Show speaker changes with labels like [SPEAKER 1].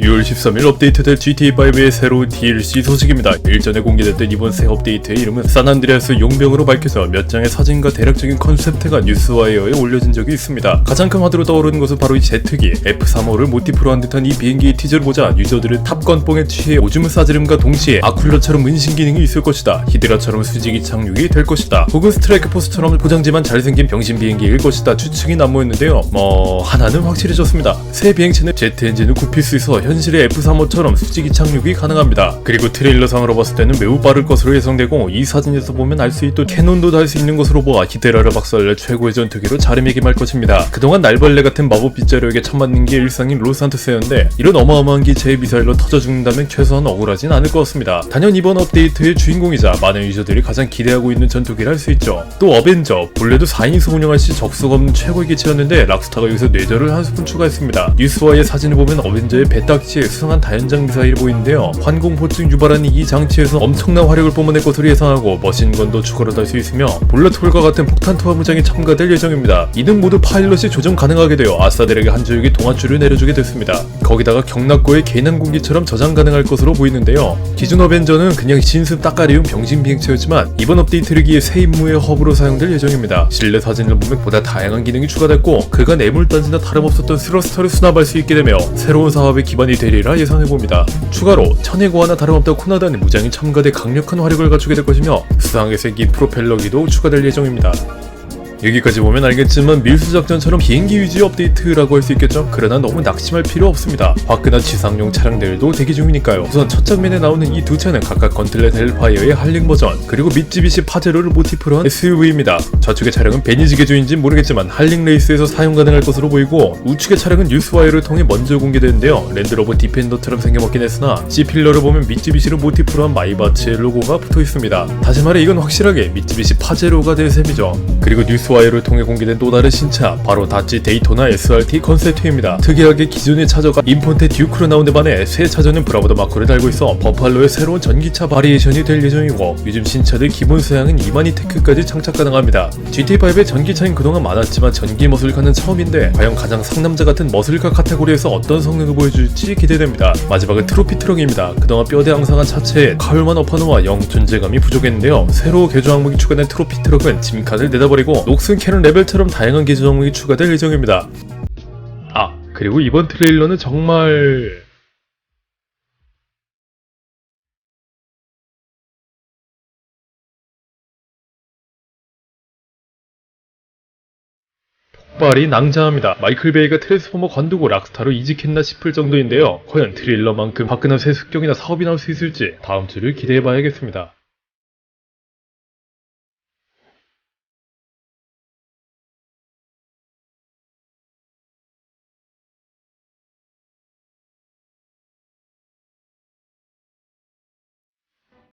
[SPEAKER 1] 6월 13일 업데이트될 GTA5의 새로운 DLC 소식입니다. 일전에 공개됐던 이번 새 업데이트의 이름은 산안드레아스 용병으로 밝혀져 몇 장의 사진과 대략적인 컨셉트가 뉴스와이어에 올려진 적이 있습니다. 가장 큰 화두로 떠오르는 것은 바로 이 제트기 F-35를 모티프로 한 듯한 이 비행기의 티저를 보자 유저들은 탑건뽕에 취해 오줌을 싸지름과 동시에 아쿨러처럼 은신 기능이 있을 것이다. 히드라처럼 수직이 착륙이 될 것이다. 혹은 스트라이크 포스처럼 포장지만 잘생긴 병신 비행기일 것이다. 추측이 난무했는데요. 뭐 하나는 확실해졌습니다. 새 비행체는 제트 엔진을 굽힐 수 있어 현실의 F-35처럼 수직이 착륙이 가능합니다. 그리고 트레일러상으로 봤을 때는 매우 빠를 것으로 예상되고 이 사진에서 보면 알 수 있듯 캐논도 달 수 있는 것으로 보아 히데라를 박살내 최고의 전투기로 자리매김할 것입니다. 그동안 날벌레 같은 마법 빗자루에게 처맞는 게 일상인 로산토스였는데 이런 어마어마한 기체의 미사일로 터져 죽는다면 최소한 억울하진 않을 것 같습니다. 단연 이번 업데이트의 주인공이자 많은 유저들이 가장 기대하고 있는 전투기를 할 수 있죠. 또 어벤져 본래도 4인승 운영할 시 적수가 없는 최고의 기체였는데 락스타가 여기서 뇌절을 한 스푼 추가했습니다. 뉴스와의 사진을 보면 어벤져의 배딱 지에 수상한 다연장 미사일이 보이는데요. 환공포증 유발한 이 장치에서 엄청난 화력을 뿜어낼 것으로 예상하고 머신건도 추가로 달 수 있으며 볼레톨과 같은 폭탄 투하 무장이 첨가될 예정입니다. 이등 모두 파일럿이 조정 가능하게 되어 아싸들에게 한 줄기 동아줄을 내려주게 됐습니다. 거기다가 경락고의 개난 공기처럼 저장 가능할 것으로 보이는데요. 기존 어벤져는 그냥 신습 따까리움 병신 비행체였지만 이번 업데이트를 기해 새 임무의 허브로 사용될 예정입니다. 실내 사진을 보면 보다 다양한 기능이 추가됐고 그간 애물단지나 다름없었던 스러스터를 수납할 수 있게 되며 새로운 사업의 기반 이 되리라 예상해봅니다. 추가로 천혜고와나 다름없다 코나다는 무장이 첨가돼 강력한 화력을 갖추게 될 것이며 수상하게 생긴 프로펠러기도 추가될 예정입니다. 여기까지 보면 알겠지만 밀수작전처럼 비행기 위주의 업데이트라고 할 수 있겠죠? 그러나 너무 낙심할 필요 없습니다. 화끈한 지상용 차량들도 대기 중이니까요. 우선 첫 장면에 나오는 이 두 차는 각각 건틀렛 헬파이어의 할링 버전, 그리고 미쯔비시 파제로를 모티프로 한 SUV입니다. 좌측의 차량은 베니지 개조인지는 모르겠지만 할링 레이스에서 사용 가능할 것으로 보이고 우측의 차량은 뉴스와이어를 통해 먼저 공개되는데요. 랜드로버 디펜더처럼 생겨먹긴 했으나 C필러를 보면 미쯔비시를 모티프로 한 마이바츠의 로고가 붙어 있습니다. 다시 말해 이건 확실하게 미쯔비시 파제로가 될 셈이죠. 그리고 뉴스 와이어를 통해 공개된 또 다른 신차 바로 다치 데이토나 SRT 컨셉트입니다. 특이하게 기존의 차저가 인폰테 듀크로 나온 데 반해 새 차저는 브라보더 마크를 달고 있어 버팔로의 새로운 전기차 바리에이션이 될 예정이고 요즘 신차들 기본 수양은 이마니 테크까지 장착 가능합니다. GT5의 전기차는 그동안 많았지만 전기 머슬카는 처음인데 과연 가장 상남자 같은 머슬카 카테고리에서 어떤 성능을 보여줄지 기대됩니다. 마지막은 트로피 트럭입니다. 그동안 뼈대 앙상한 차체에 카울만 어퍼너와 영 존재감이 부족했는데요. 새로 개조 항목이 추가된 트로피 트럭은 짐칸을 내다버리고 녹슨 캐논 레벨처럼 다양한 개조 항목이 추가될 예정입니다. 아 그리고 이번 트레일러는 정말 폭발이 낭자합니다. 마이클 베이가 트랜스포머 관두고 락스타로 이직했나 싶을 정도인데요. 과연 트릴러만큼 화끈한 새 습격이나 사업이 나올 수 있을지 다음 주를 기대해봐야겠습니다.